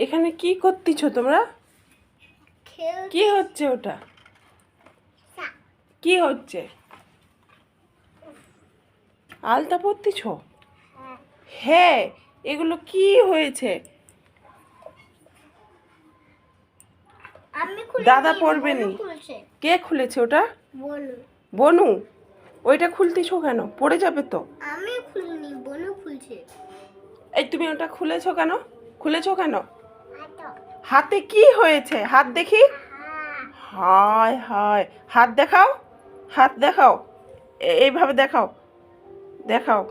এখানে কি করতেছো তোমরা? কি হচ্ছে ওটা? কি হচ্ছে? আলতা পরতেছ? হ্যাঁ। এগুলো কি হয়েছে? দাদা পড়বে নি। কে খুলেছে ওটা? বনু? ওইটা খুলতেছো কেন? পড়ে যাবে তো। আমি খুলিনি বনু খুলছে। এই তুমি ওটা খুলেছো কেন? খুলেছো কেন? হাতে কি হয়েছে? হাত দেখি? হায় হায়। হাত দেখাও? হাত দেখাও। এইভাবে দেখাও। দেখাও।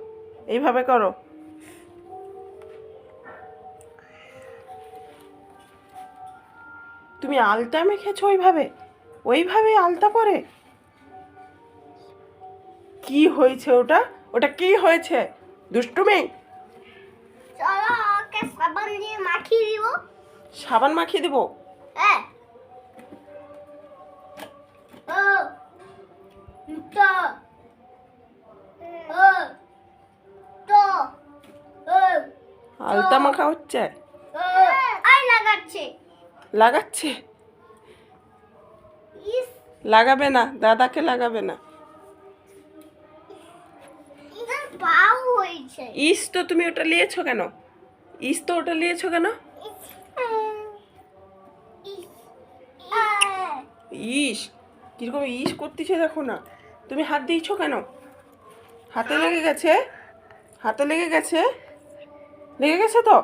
এইভাবে করো। তুমি আলতা মেখেছো ওইভাবে? ওইভাবে আলতা পরে কি হয়েছে ওটা? ওটা কি হয়েছে? দুষ্টুমি! চলো ওকে সাবান দিয়ে মাখিয়ে দিব। সাবান মাখিয়ে দেবো? হ্যাঁ আলতা মাখা হচ্ছে? লাগাচ্ছে। লাগাচ্ছে? ইস। লাগাবে না দাদাকে লাগাবে না। ইস তো তুমি ওটা নিয়েছো কেন? ইস তো ওটা নিয়েছো কেন? ইস, কীরকম ইস করতেছে দেখো না। তুমি হাত দিয়েছ কেন? হাতে লেগে গেছে? হাতে লেগে গেছে? লেগে গেছে তো?